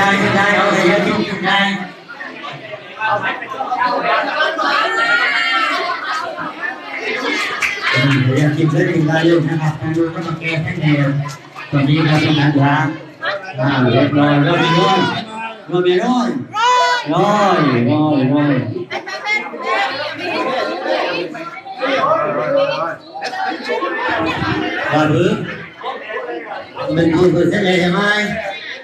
ได้กินได้เอาไปเยอะกินกินได้อืมอยากกินได้กินได้เลยนะครับทางนู้นก็มา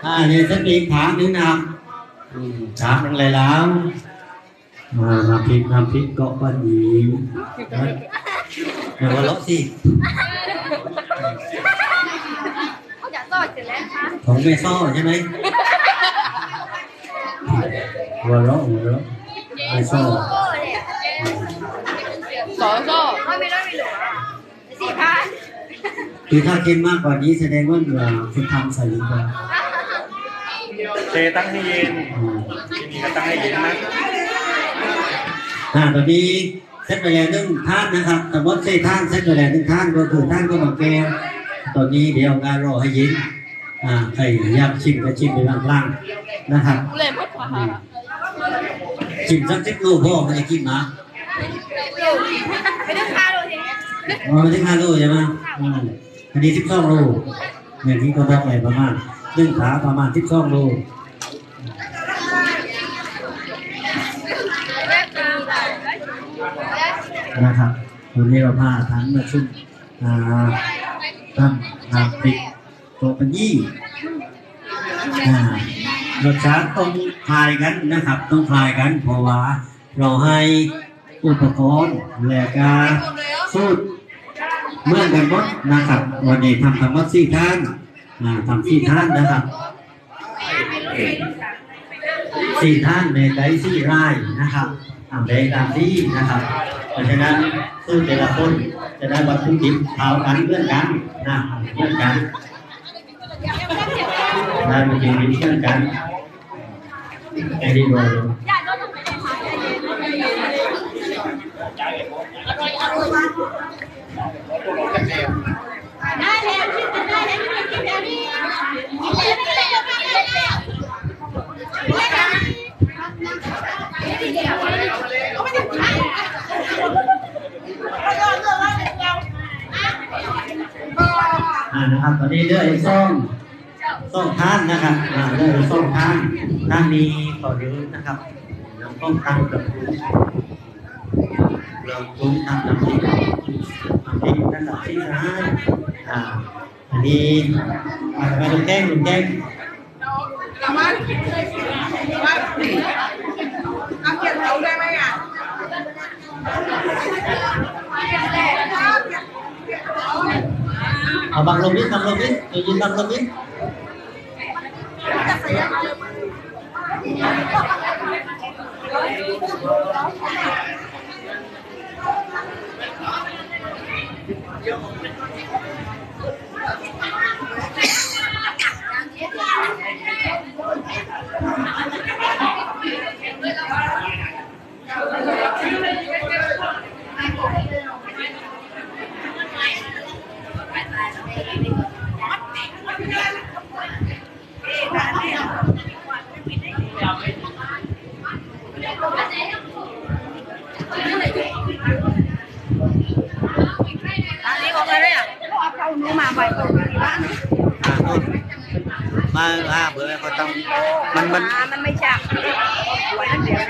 แก้ให้แนวตอนนี้เราทำงานยางอ่าเรียบร้อยเรามีน้อยเรามีน้อยน้อยน้อยน้อยว่าหรือเป็นคนคนเส้นเลยใช่ไหมอ่าเนี่ยสติถามนึงนะอืมถามนึงเลยแล้วมาน้ำพริกน้ำพริกเกาะบ้านหญิงอย่าว่าเลาะสิเขาจะต่อเสร็จแล้วคะของแม่ซ่อใช่ไหมหัวเราะหัวเราะแม่ซ่อโก้เนี่ยสอก็ไม่ไม่ได้ไม่หลวสี่พันคือถ้ากินมากกว่านี้แสดงว่าเหลือคือทำใส่ลงไป เทตั้งให้เย็นอืมทีนี้ก็ตั้งให้เย็นนะอ่าตอนนี้เซตไปแล้วหนึ่งท่านนะครับสมมติเซตท่านเซตไปแล้วหนึ่งท่านก็คือท่านก็มาแก้วตอนนี้เดี๋ยวการรอให้เยินอ่าใครอยากชิมก็ชิมไปล่างๆนะครับเลยพุทธวาชิมสักสิบลูกพ่อมันจะกินนะไม่ต้องคาโลทีนี้อ๋อไม่ถึงห้าลูกใช่ไหมอืมอันนี้สิบสองลูกอย่างที่เขาบอกไปประมาณหนึ่งขาประมาณสิบสองลู นะครับวันนี้เราพาทั้งมาชุ่มตั้มน้ำพริกโตปัญยี่รสชาติต้องคลายกันนะครับ ต้องคลายกันเพราะว่าเราให้อุปกรณ์และการสูตรเมื่อกันหมดนะครับวันนี้ทำทั้งหมดสี่ท่านทำสี่ท่านนะครับสี่ท่านในไดสี่ไร่นะครับทำได้ตามที่นะครับ เพราะฉะนั้นสู้แต่ละคนจะได้วัตถุดิบเท่ากันเพื่อนกันนะเพื่อนกันได้วัตถุดิบเพื่อนกันไอ้ดีด้วยได้แล้วคิดได้แล้วคิดแล้วนี่คิดแล้วคิดแล้วคิดแล้วคิดแล้วคิดแล้วไม่ต้องใช้ อ่า นะครับ ตอนนี้เลือกไอ้ส้มส้มท่านนะครับเลือกไอ้ส้มท่านท่านนี้ขอดูนะครับเราต้องตั้งกับคุณเราต้องทำน้ำพริกน้ำพริกนะครับที่ร้านอ่าอันนี้อ่ามาลุงแก้งลุงแก้งเอาบังลมนิดบังลมนิดเดี๋ย วยินบังลมนิด มาอ่าเบื่อก็ต้อง มันมันมันไม่จับหัวนั่นเดี๋ยว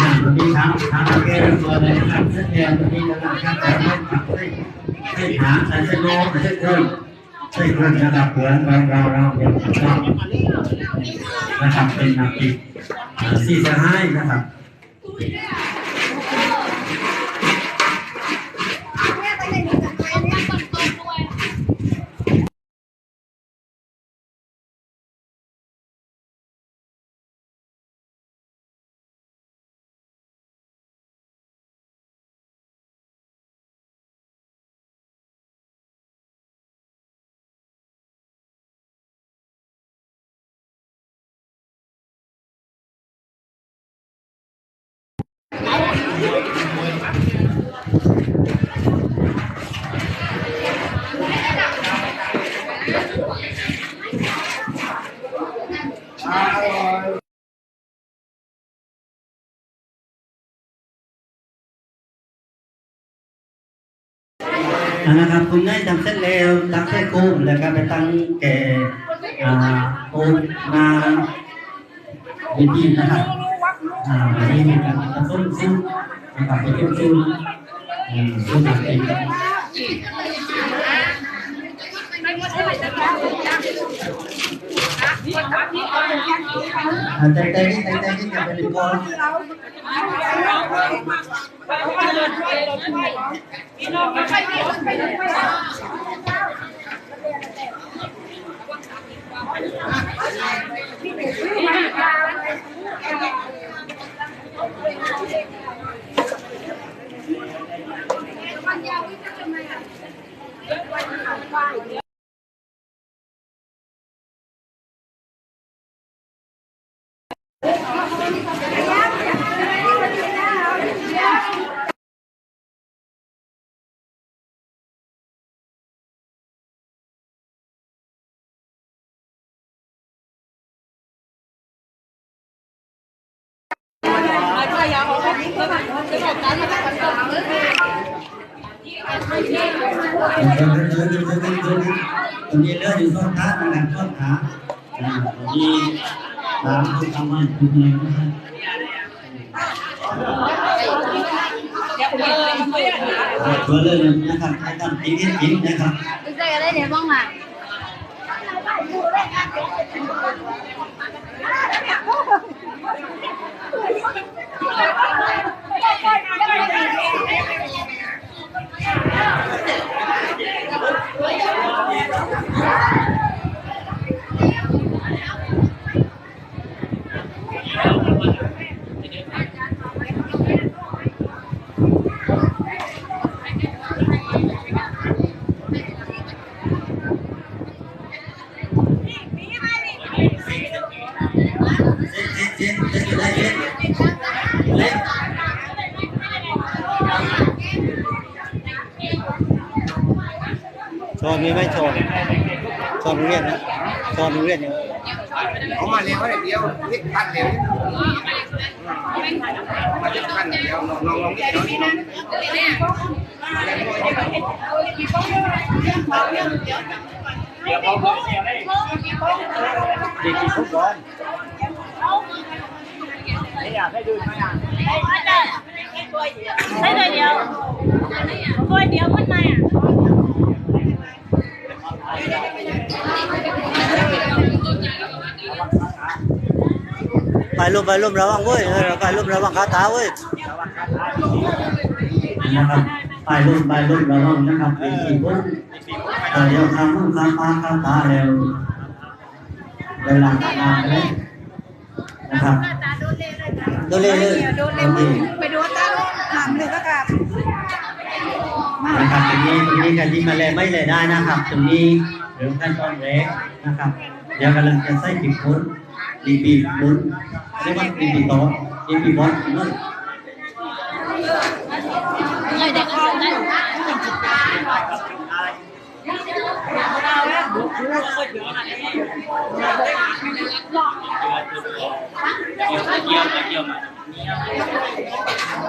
อ่าตอนนี้ทางทางแก้ตัวเลยนะครับเส้นแดงตอนนี้นะครับการแต่งเส้นตัดเส้นเส้นหางเส้เส้นโน้มเส้เครื่องเส้เครื่องนะครับเหมือนเราเราเราเดี๋ยวเรานะครับเป็นนักกิจอ่าสี่จะให้นะครับ นะครับคุณได้ทำเส้นแล้วตักเส้นกุ้งแล้วก็ไปตั้งแก่อ่าโอนมาวิธีนะครับอ่าวิธีการต้มซุป นะครับกระตุ้นซุ้มอืมซุ้มแบบนี้อ่าใจใจนี่ใจใจนี่จะเป็นก้อนตรงนี้เลือดอ ยู่ต้ นขาตรงนั้นต้นขาอ่าตรงนี้ตามที่ทำให้ทุกอย่างนะครับตัวเลือดนะครับใช้ทำตีนิดนิดนะครับ Bây giờ ở đây để bông à? เจ็ดเจ็ดเจ็ดได้เจ็ดเล็ก ชอบมีไหมชอบชอบโรงเรียนนะชอบโรงเรียนเนี่ยเขามาเรียนเขาเดียวเรียกพันเดียวมาเรียกพันเดียวลองลองลองนี่ลองนี่ลองเด็กกี่คนก่อน Thấy rồi điều. Thôi điều mất này à? ไปรูปไปรูประวังเว้ยเออไปรูประวังคาถาเว้ยนะครับไปรูปไปรูประวังนะครับเป็นสี่คนแต่เดี๋ยวทำมุ่งทำปาคาถาแล้วเวลาทำงานไปเลยนะครับโดนเลยเลยโดนเลยมึงไปโดนตาหามเลยก็กลับนะครับตรงนี้ตรงนี้การที่มาเลยไม่เลยได้นะครับตรงนี้เดี๋ยวขั้นตอนแรกนะครับเดี๋ยวกำลังจะใส่ปีกคน ปีปีบุญเรียกว่าปีปีโต๊ะปีปีบอสนั่น Người đẹp hơn đấy. ค่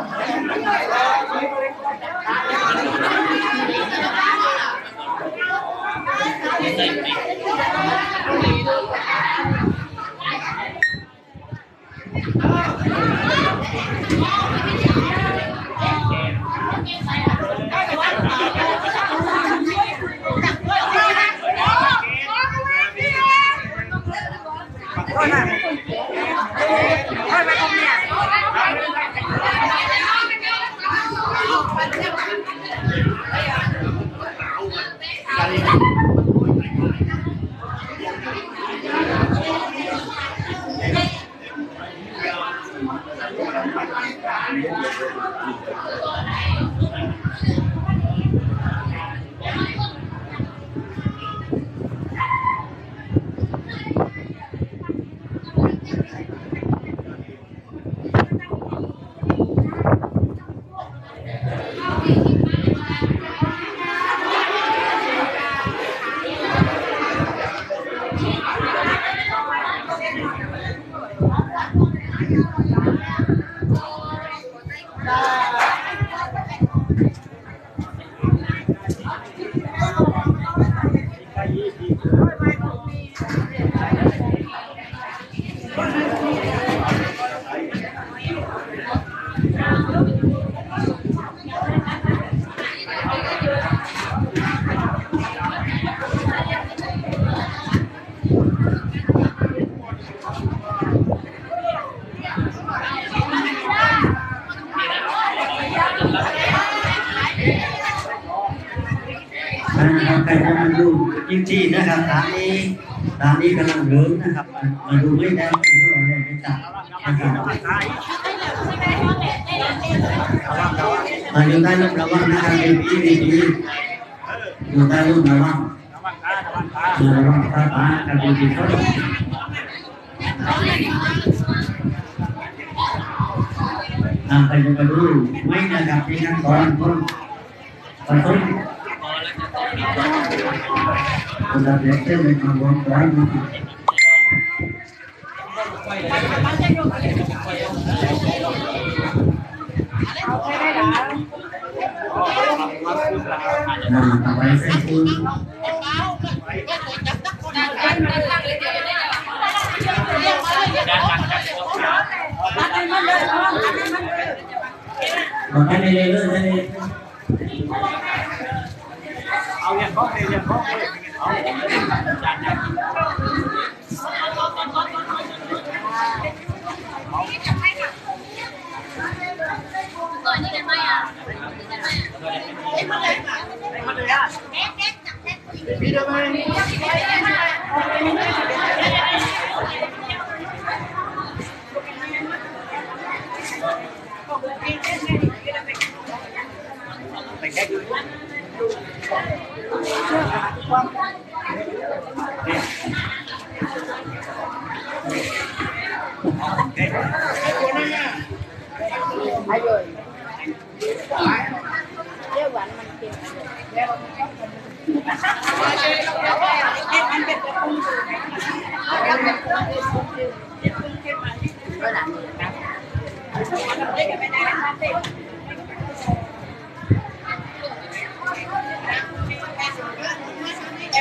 นะครับแต่ก็มันดูจริงๆนะครับร้านนี้ ร้านนี้กำลังเริ่มนะครับมาดูไม่ได้ที่เราได้ไปจับนะครับมาอยู่ใต้ร่มระวังนะครับดีดีดีดีอยู่ใต้ร่มระวังระวังตาระวังตาระวังตาตากับดีดีเขาทางใครจะมาดูไม่นะครับที่นั่งก่อนคนตอน আমরা দেখছেন এবং প্রায় Nah,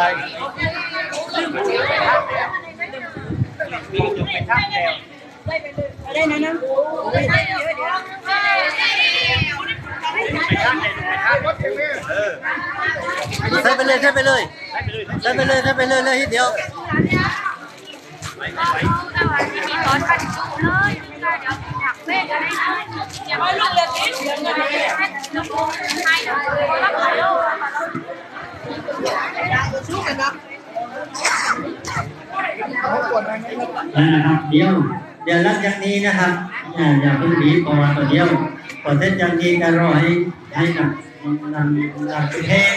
ได้มีจุดไปข้างแถวได้นะน้ำได้เยอะเดี๋ยวไปข้างไหนไปข้างเออใส่ไปเลยใส่ไปเลยได้ไปเลยใส่ไปเลยใส่ไปเลยเลยทีเดียวไปไปอย่ามาลูกเลยกินเดี๋ยวเงินสู้กันนะ นะครับเดี๋ยวเดี๋ยวหลังจากนี้นะครับอย่าเพิ่งหนีก่อนตัวเดียวพอเสร็จจากนี้ก็รอให้ให้กับนำนำไปแทง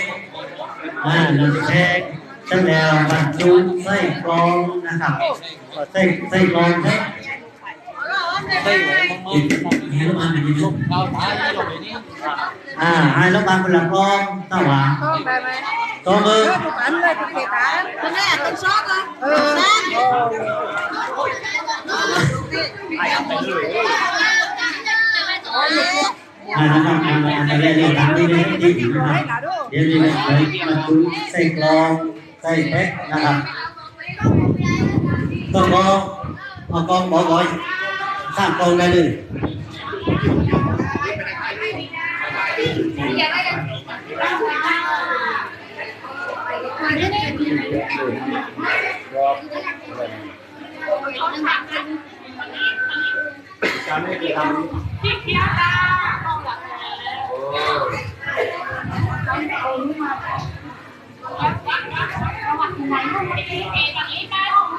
อ่านำไปแทงเสร็จแล้วบรรจุใส่กรองนะครับพอใส่ใส่กรองใส่ใส่ให้ลูกมาแบบนี้ลูกอ่าให้ลูกมาคนละกรองตาหวานต้อง ได้ไหมตัวมือเออถูกอันเลยถูกเตะตาคนแรกต้องชอบเลยเออให้ทำไปเลยอ่านะครับอ่าอันแร กเราถามนี่เลยที่นะครับหนาดูเดี๋ยวนี้เลยมาดูใส่กรองใส่แพ็คนะครับก็กรองเอากรองบอกอยข้ามกรองได้เลยการไม่เคยทำเ